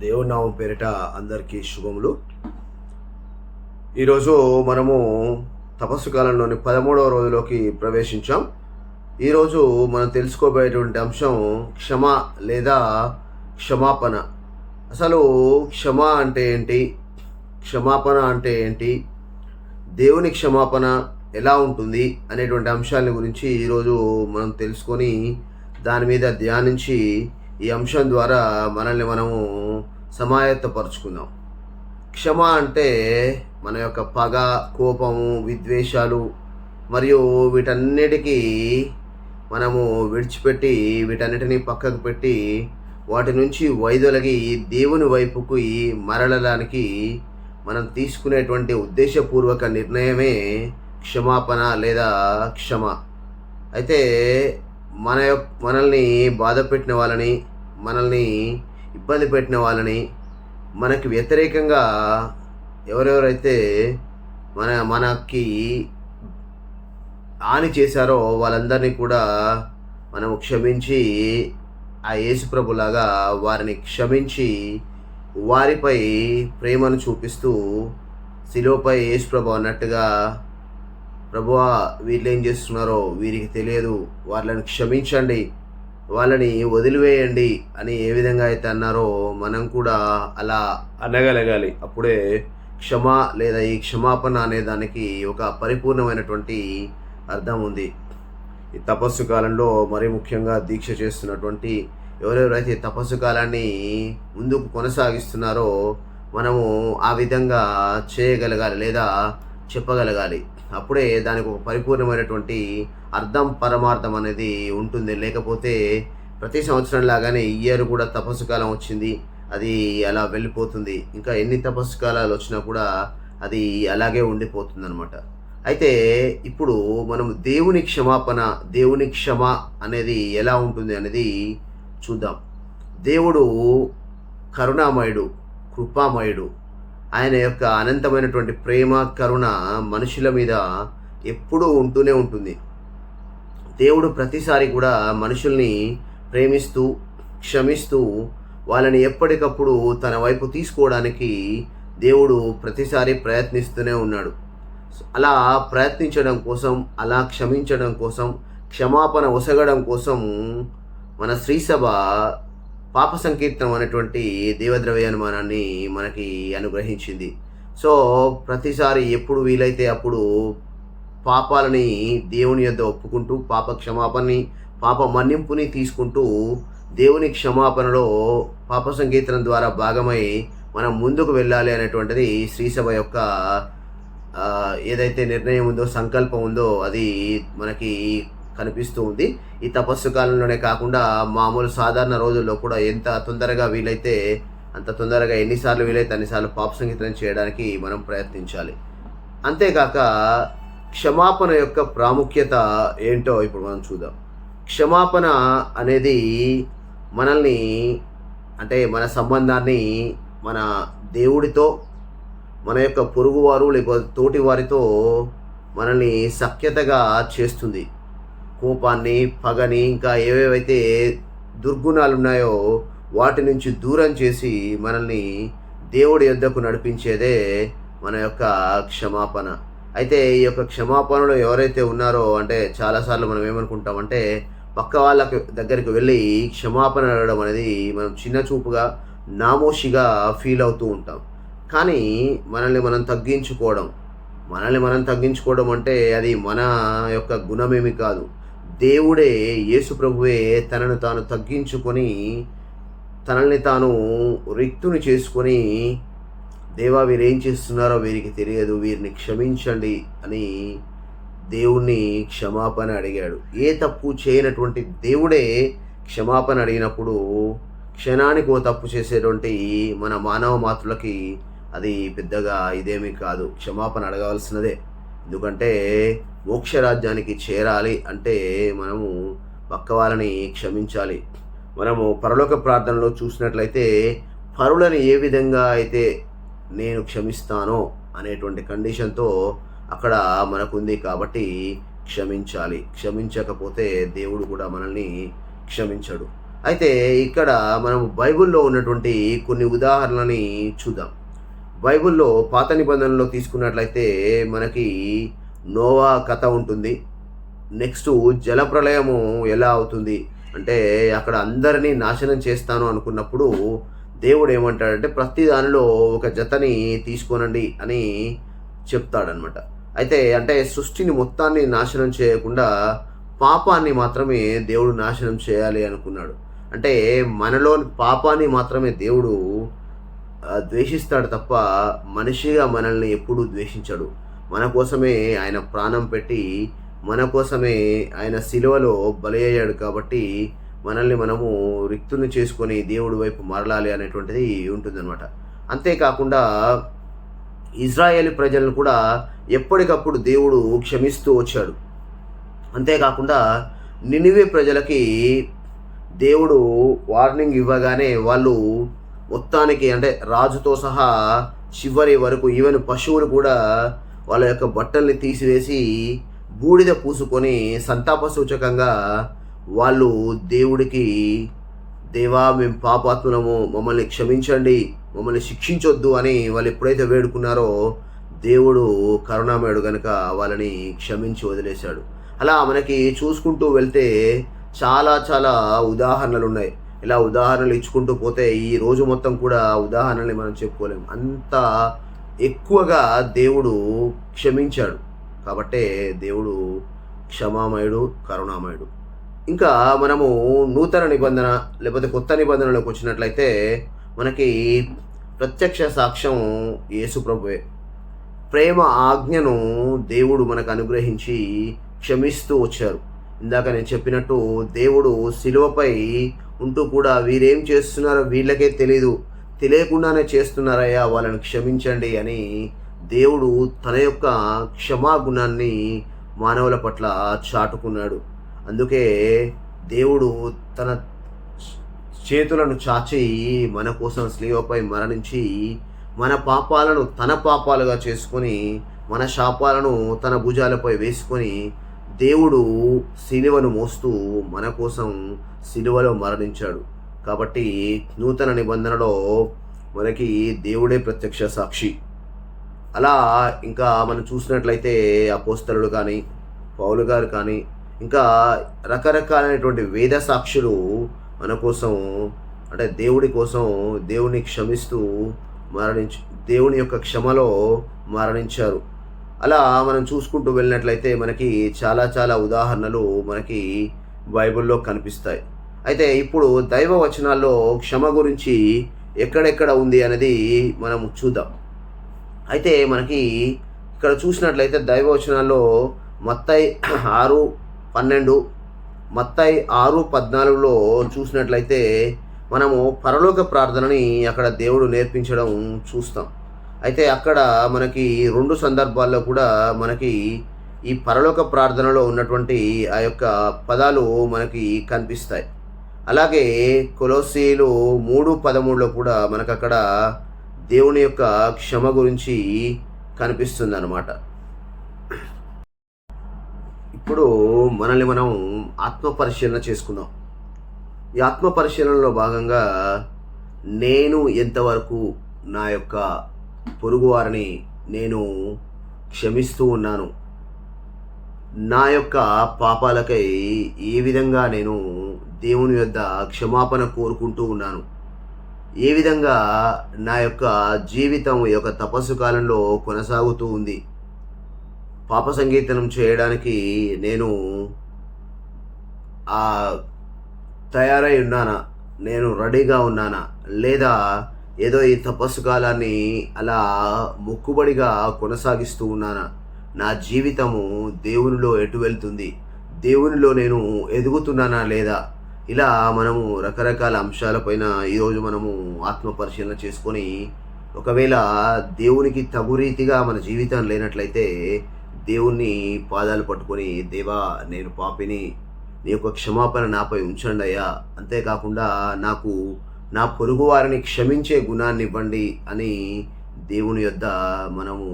దేవుడి పేరిట అందరికీ శుభములు. ఈరోజు మనము తపస్సు కాలంలోని పదమూడవ రోజులోకి ప్రవేశించాం. ఈరోజు మనం తెలుసుకోబోయేటువంటి అంశం క్షమ లేదా క్షమాపణ. అసలు క్షమ అంటే ఏంటి? క్షమాపణ అంటే ఏంటి? దేవుని క్షమాపణ ఎలా ఉంటుంది అనేటువంటి అంశాల గురించి ఈరోజు మనం తెలుసుకొని దాని మీద ధ్యానించి ఈ అంశం ద్వారా మనల్ని మనము సమాయత్తపరుచుకుందాం. క్షమ అంటే మన యొక్క పగ కోపము విద్వేషాలు మరియు వీటన్నిటికీ మనము విడిచిపెట్టి వీటన్నిటిని పక్కకు పెట్టి వాటి నుంచి వైదొలగి దేవుని వైపుకు మరలడానికి మనం తీసుకునేటువంటి ఉద్దేశపూర్వక నిర్ణయమే క్షమాపణ లేదా క్షమ. అయితే మన యొక్క మనల్ని బాధ పెట్టిన వాళ్ళని మనల్ని ఇబ్బంది పెట్టిన వాళ్ళని మనకి వ్యతిరేకంగా ఎవరెవరైతే మన మనకి హాని చేశారో వాళ్ళందరినీ కూడా మనము క్షమించి ఆ యేసుప్రభులాగా వారిని క్షమించి వారిపై ప్రేమను చూపిస్తూ శిలువపై యేసుప్రభు అన్నట్టుగా ప్రభువా వీళ్ళు ఏం చేస్తున్నారో వీరికి తెలియదు. వాళ్ళని క్షమించండి. వాళ్ళని వదిలివేయండి అని ఏ విధంగా అయితే అన్నారో మనం కూడా అలా అనగలగాలి. అప్పుడే క్షమ లేదా ఈ క్షమాపణ అనే దానికి ఒక పరిపూర్ణమైనటువంటి అర్థం ఉంది. ఈ తపస్సు కాలంలో మరీ ముఖ్యంగా దీక్ష చేస్తున్నటువంటి ఎవరెవరైతే తపస్సు కాలాన్ని ముందుకు కొనసాగిస్తున్నారో మనము ఆ విధంగా చేయగలగాలి లేదా చెప్పగలగాలి. అప్పుడే దానికి ఒక పరిపూర్ణమైనటువంటి అర్థం పరమార్థం అనేది ఉంటుంది. లేకపోతే ప్రతి సంవత్సరం లాగానే ఇయర్ కూడా తపస్సు కాలం వచ్చింది. అది అలా వెళ్ళిపోతుంది. ఇంకా ఎన్ని తపస్సు కాలాలు వచ్చినా కూడా అది అలాగే ఉండిపోతుంది అనమాట అయితే ఇప్పుడు మనం దేవుని క్షమాపణ దేవుని క్షమ అనేది ఎలా ఉంటుంది అనేది చూద్దాం. దేవుడు కరుణామయుడు కృపామయుడు ఆయన యొక్క అనంతమైనటువంటి ప్రేమ కరుణ మనుషుల మీద ఎప్పుడూ ఉంటూనే ఉంటుంది. దేవుడు ప్రతిసారి కూడా మనుషుల్ని ప్రేమిస్తూ క్షమిస్తూ వాళ్ళని ఎప్పటికప్పుడు తన వైపు తీసుకోవడానికి దేవుడు ప్రతిసారి ప్రయత్నిస్తూనే ఉన్నాడు. అలా ప్రయత్నించడం కోసం అలా క్షమించడం కోసం క్షమాపణ ఒసగడం కోసం మన శ్రీసభ పాప సంకీర్తనం అనేటువంటి దేవద్రవ్యానుమానాన్ని మనకి అనుగ్రహించింది. సో ప్రతిసారి ఎప్పుడు వీలైతే అప్పుడు పాపాలని దేవుని యొద్ద ఒప్పుకుంటూ పాప క్షమాపణని పాప మన్నింపుని తీసుకుంటూ దేవుని క్షమాపణలో పాప సంకీర్తనం ద్వారా భాగమై మనం ముందుకు వెళ్ళాలి అనేటువంటిది శ్రీసభ యొక్క ఏదైతే నిర్ణయం ఉందో సంకల్పం ఉందో అది మనకి కనిపిస్తూ ఉంది ఈ తపస్సు కాలంలోనే కాకుండా మామూలు సాధారణ రోజుల్లో కూడా ఎంత తొందరగా వీలైతే అంత తొందరగా ఎన్నిసార్లు వీలైతే అన్నిసార్లు పాప సంగీతం చేయడానికి మనం ప్రయత్నించాలి. అంతేకాక క్షమాపణ యొక్క ప్రాముఖ్యత ఏంటో ఇప్పుడు మనం చూద్దాం. క్షమాపణ అనేది మనల్ని అంటే మన సంబంధాన్ని మన దేవుడితో మన యొక్క పొరుగువారు లేకపోతే తోటి వారితో మనల్ని సఖ్యతగా చేస్తుంది. కోపాన్ని పగని ఇంకా ఏవేవైతే దుర్గుణాలు ఉన్నాయో వాటి నుంచి దూరం చేసి మనల్ని దేవుడి యొద్దకు నడిపించేదే మన యొక్క క్షమాపణ. అయితే ఈ యొక్క క్షమాపణలో ఎవరైతే ఉన్నారో అంటే చాలాసార్లు మనం ఏమనుకుంటామంటే పక్క వాళ్ళ దగ్గరికి వెళ్ళి క్షమాపణ అడగడం అనేది మనం చిన్న చూపుగా నామోషిగా ఫీల్ అవుతూ ఉంటాం. కానీ మనల్ని మనం తగ్గించుకోవడం మనల్ని మనం తగ్గించుకోవడం అంటే అది మన యొక్క గుణమేమి కాదు. దేవుడే యేసు ప్రభువే తనను తాను తగ్గించుకొని తనల్ని తాను రిక్తుని చేసుకొని దేవా వీరు ఏం చేస్తున్నారో వీరికి తెలియదు వీరిని క్షమించండి అని దేవుణ్ణి క్షమాపణ అడిగాడు. ఏ తప్పు చేయనటువంటి దేవుడే క్షమాపణ అడిగినప్పుడు క్షణానికి ఓ తప్పు చేసేటువంటి మన మానవ మాతృలకి అది పెద్దగా ఇదేమీ కాదు. క్షమాపణ అడగవలసినదే ఎందుకంటే మోక్షరాజ్యానికి చేరాలి అంటే మనము పక్క వాళ్ళని క్షమించాలి. మనము పరలోక ప్రార్థనలో చూసినట్లయితే పరులను ఏ విధంగా అయితే నేను క్షమిస్తానో అనేటువంటి కండిషన్తో అక్కడ మనకుంది కాబట్టి క్షమించాలి. క్షమించకపోతే దేవుడు కూడా మనల్ని క్షమించడు. అయితే ఇక్కడ మనం బైబిల్లో ఉన్నటువంటి కొన్ని ఉదాహరణలని చూద్దాం. బైబిల్లో పాత నిబంధనలో తీసుకున్నట్లయితే మనకి నోవా కథ ఉంటుంది. నెక్స్ట్ జలప్రలయము ఎలా అవుతుంది? అంటే అక్కడ అందరినీ నాశనం చేస్తాను అనుకున్నప్పుడు దేవుడు ఏమంటాడంటే ప్రతి దానిలో ఒక జతని తీసుకోనండి అని చెప్తాడనమాట అయితే అంటే సృష్టిని మొత్తాన్ని నాశనం చేయకుండా పాపాన్ని మాత్రమే దేవుడు నాశనం చేయాలి అనుకున్నాడు. అంటే మనలోని పాపాన్ని మాత్రమే దేవుడు ద్వేషిస్తాడు తప్ప మనిషిగా మనల్ని ఎప్పుడూ ద్వేషించడు. మన కోసమే ఆయన ప్రాణం పెట్టి మన కోసమే ఆయన సిలువలో బలి అయ్యాడు కాబట్టి మనల్ని మనము రిక్తుని చేసుకొని దేవుడి వైపు మరలాలి అనేటువంటిది ఉంటుందన్నమాట. అంతేకాకుండా ఇజ్రాయేల్ ప్రజలను కూడా ఎప్పటికప్పుడు దేవుడు క్షమిస్తూ వచ్చాడు. అంతేకాకుండా నినివే ప్రజలకి దేవుడు వార్నింగ్ ఇవ్వగానే వాళ్ళు మొత్తానికి అంటే రాజుతో సహా చివరి వరకు ఈవెన్ పశువులు కూడా వాళ్ళ యొక్క బట్టల్ని తీసివేసి బూడిద పూసుకొని సంతాప సూచకంగా వాళ్ళు దేవుడికి దేవా మేము పాపాత్ములము మమ్మల్ని క్షమించండి మమ్మల్ని శిక్షించొద్దు అని వాళ్ళు ఎప్పుడైతే వేడుకున్నారో దేవుడు కరుణామయుడు కనుక వాళ్ళని క్షమించి వదిలేశాడు. అలా మనకి చూసుకుంటూ వెళ్తే చాలా చాలా ఉదాహరణలు ఉన్నాయి ఇలా ఉదాహరణలు ఇచ్చుకుంటూ పోతే ఈ రోజు మొత్తం కూడా ఉదాహరణలు మనం చెప్పుకోలేము అంత ఎక్కువగా దేవుడు క్షమించాడు. కాబట్టే దేవుడు క్షమామయుడు కరుణామయుడు. ఇంకా మనము నూతన నిబంధన లేకపోతే కొత్త నిబంధనలోకి వచ్చినట్లయితే మనకి ప్రత్యక్ష సాక్ష్యం యేసుప్రభువే ప్రేమ ఆజ్ఞను దేవుడు మనకు అనుగ్రహించి క్షమిస్తూ వచ్చారు. ఇందాక నేను చెప్పినట్టు దేవుడు శిలువపై ఉంటూ కూడా వీరేం చేస్తున్నారో వీళ్ళకే తెలీదు. తెలియకుండానే చేస్తున్నారయ్యా వాళ్ళని క్షమించండి అని దేవుడు తన యొక్క క్షమాగుణాన్ని మానవుల పట్ల చాటుకున్నాడు. అందుకే దేవుడు తన చేతులను చాచి మన కోసం స్లీవపై మరణించి మన పాపాలను తన పాపాలుగా చేసుకొని మన శాపాలను తన భుజాలపై వేసుకొని దేవుడు సిలువను మోస్తూ మన కోసం సిలువలో మరణించాడు. కాబట్టి నూతన నిబంధనలో మనకి దేవుడే ప్రత్యక్ష సాక్షి. అలా ఇంకా మనం చూసినట్లయితే అపోస్తలుడు కానీ పౌలు గారు కానీ ఇంకా రకరకాలైనటువంటి వేద సాక్షులు మన కోసం అంటే దేవుడి కోసం దేవుని క్షమిస్తూ మరణించు దేవుని యొక్క క్షమలో మరణించారు. అలా మనం చూసుకుంటూ వెళ్ళినట్లయితే మనకి చాలా చాలా ఉదాహరణలు మనకి బైబిల్లో కనిపిస్తాయి. అయితే ఇప్పుడు దైవ వచనాల్లో క్షమ గురించి ఎక్కడెక్కడ ఉంది అనేది మనం చూద్దాం. అయితే మనకి ఇక్కడ చూసినట్లయితే దైవవచనాల్లో మత్తై ఆరు పన్నెండు మత్తై ఆరు పద్నాలుగులో చూసినట్లయితే మనము పరలోక ప్రార్థనని అక్కడ దేవుడు నేర్పించడం చూస్తాం. అయితే అక్కడ మనకి రెండు సందర్భాల్లో కూడా మనకి ఈ పరలోక ప్రార్థనలో ఉన్నటువంటి ఆ యొక్క పదాలు మనకి కనిపిస్తాయి. అలాగే కొలోసీలు మూడు పదమూడులో కూడా మనకు అక్కడ దేవుని యొక్క క్షమ గురించి కనిపిస్తుంది అన్నమాట ఇప్పుడు మనల్ని మనం ఆత్మ పరిశీలన చేసుకుందాం. ఈ ఆత్మ పరిశీలనలో భాగంగా నేను ఎంతవరకు నా యొక్క పొరుగువారిని నేను క్షమిస్తూ ఉన్నాను? నా యొక్క పాపాలకై ఏ విధంగా నేను దేవుని యొద్ద క్షమాపణ కోరుకుంటూ ఉన్నాను. ఏ విధంగా నా యొక్క జీవితం ఈ యొక్క తపస్సు కాలంలో కొనసాగుతూ ఉంది. పాప సంగీతనం చేయడానికి నేను ఆ తయారై ఉన్నానా? నేను రెడీగా ఉన్నానా? లేదా ఏదో ఈ తపస్సు కాలాన్ని అలా మొక్కుబడిగా కొనసాగిస్తూ ఉన్నానా? నా జీవితము దేవునిలో ఎటు వెళ్తుంది? దేవునిలో నేను ఎదుగుతున్నానా లేదా? ఇలా మనము రకరకాల అంశాలపైన ఈరోజు మనము ఆత్మ పరిశీలన చేసుకొని ఒకవేళ దేవునికి తగు రీతిగా మన జీవితం లేనట్లయితే దేవుణ్ణి పాదాలు పట్టుకొని దేవా నేను పాపిని నీ యొక్క క్షమాపణ నాపై ఉంచండి అయ్యా అంతేకాకుండా నాకు నా పొరుగు వారిని క్షమించే గుణాన్ని ఇవ్వండి అని దేవుని యొద్ద మనము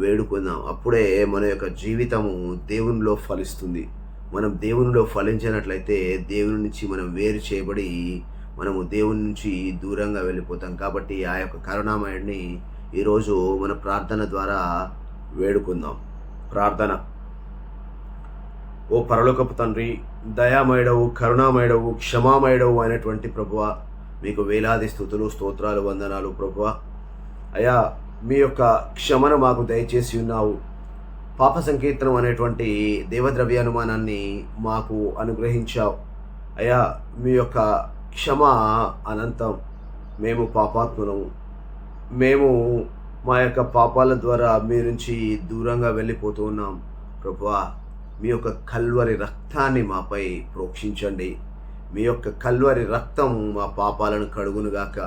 వేడుకుందాం. అప్పుడే మన యొక్క జీవితము దేవునిలో ఫలిస్తుంది. మనం దేవునిలో ఫలించినట్లయితే దేవుని నుంచి మనం వేరు చేయబడి మనము దేవుని నుంచి దూరంగా వెళ్ళిపోతాం. కాబట్టి ఆ యొక్క కరుణామయుడిని ఈరోజు మన ప్రార్థన ద్వారా వేడుకుందాం. ప్రార్థన. ఓ పరలోకపు తండ్రి దయామయుడవు కరుణామయుడవు క్షమామయుడవు అయినటువంటి ప్రభువ మీకు వేలాది స్థుతులు స్తోత్రాలు వందనాలు ప్రభువ. అయా మీ యొక్క క్షమను మాకు దయచేసి ఉన్నావు. పాప సంకీర్తనం అనేటువంటి దేవద్రవ్యానుమానాన్ని మాకు అనుగ్రహించావు. అయ్యా మీ యొక్క క్షమ అనంతం. మేము పాపాత్ములము మేము మా యొక్క పాపాల ద్వారా మీ నుంచి దూరంగా వెళ్ళిపోతూ ఉన్నాం. ప్రభువా మీ యొక్క కల్వరి రక్తాన్ని మాపై ప్రోక్షించండి. మీ యొక్క కల్వరి రక్తం మా పాపాలను కడుగునుగాక.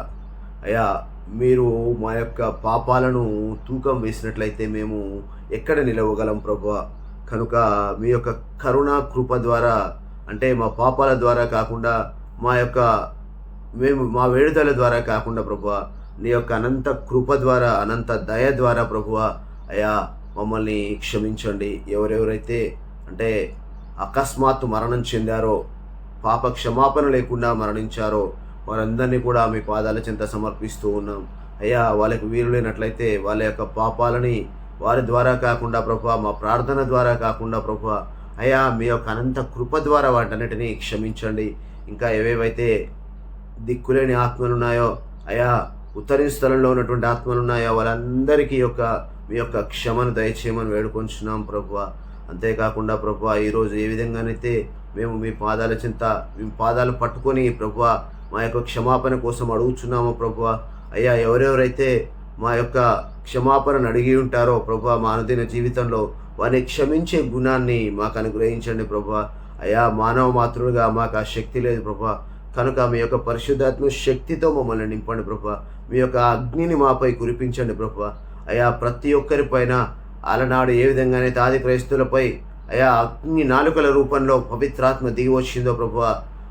అయా మీరు మా యొక్క పాపాలను తూకం వేసినట్లయితే మేము ఎక్కడ నిలవగలం ప్రభు? కనుక మీ యొక్క కరుణ కృప ద్వారా అంటే మా పాపాల ద్వారా కాకుండా మా యొక్క మేము మా వేడుదల ద్వారా కాకుండా ప్రభు నీ యొక్క అనంత కృప ద్వారా అనంత దయ ద్వారా ప్రభువ అయా మమ్మల్ని క్షమించండి. ఎవరెవరైతే అంటే అకస్మాత్తు మరణం చెందారో పాప క్షమాపణ లేకుండా మరణించారో వారందరినీ కూడా మీ పాదాల చెంత సమర్పిస్తూ ఉన్నాం. అయ్యా వాళ్ళకి వీలు లేనట్లయితే వాళ్ళ యొక్క పాపాలని వారి ద్వారా కాకుండా ప్రభు మా ప్రార్థన ద్వారా కాకుండా ప్రభు అయ్యా మీ యొక్క అనంత కృప ద్వారా వాటన్నిటినీ క్షమించండి. ఇంకా ఏవేవైతే దిక్కులేని ఆత్మలు ఉన్నాయో అయా ఉత్తరి స్థలంలో ఉన్నటువంటి ఆత్మలు ఉన్నాయో వాళ్ళందరికీ యొక్క మీ యొక్క క్షమను దయచేయమని వేడుకొంచున్నాం ప్రభు అంతేకాకుండా ప్రభు ఈరోజు ఏ విధంగానైతే మేము మీ పాదాల చింత మీ పాదాలు పట్టుకొని ప్రభు మా యొక్క క్షమాపణ కోసం అడుగుచున్నాము ప్రభు అయ్యా ఎవరెవరైతే మా యొక్క క్షమాపణను అడిగి ఉంటారో ప్రభు మా అనుదిన జీవితంలో వారిని క్షమించే గుణాన్ని మాకు అనుగ్రహించండి ప్రభు అయ్యా మానవ మాతృలుగా మాకు ఆ శక్తి లేదు ప్రభు కనుక మీ యొక్క పరిశుద్ధాత్మ శక్తితో మమ్మల్ని నింపండి ప్రభు మీ యొక్క అగ్నిని మాపై కురిపించండి ప్రభు అయా ప్రతి ఒక్కరిపైన అలనాడు ఏ విధంగానైతే ఆది క్రైస్తులపై అయా అగ్ని నాలుకల రూపంలో పవిత్రాత్మ దిగి వచ్చిందో ప్రభు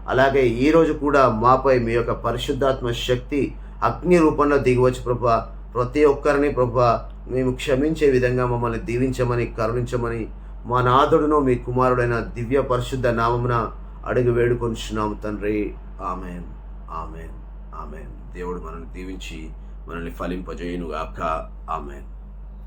అలాగే ఈరోజు కూడా మాపై మీ యొక్క పరిశుద్ధాత్మ శక్తి అగ్ని రూపంలో దిగివచ్చు ప్రభు ప్రతి ఒక్కరిని ప్రభు మేము క్షమించే విధంగా మమ్మల్ని దీవించమని కరుణించమని మా నాథుడును మీ కుమారుడైన దివ్య పరిశుద్ధ నామమున అడుగు వేడుకొంచున్నాము తండ్రి. ఆమెన్. ఆమెన్. ఆమెన్. దేవుడు మనల్ని దీవించి మనల్ని ఫలింపజేయునుగాక. ఆమెన్.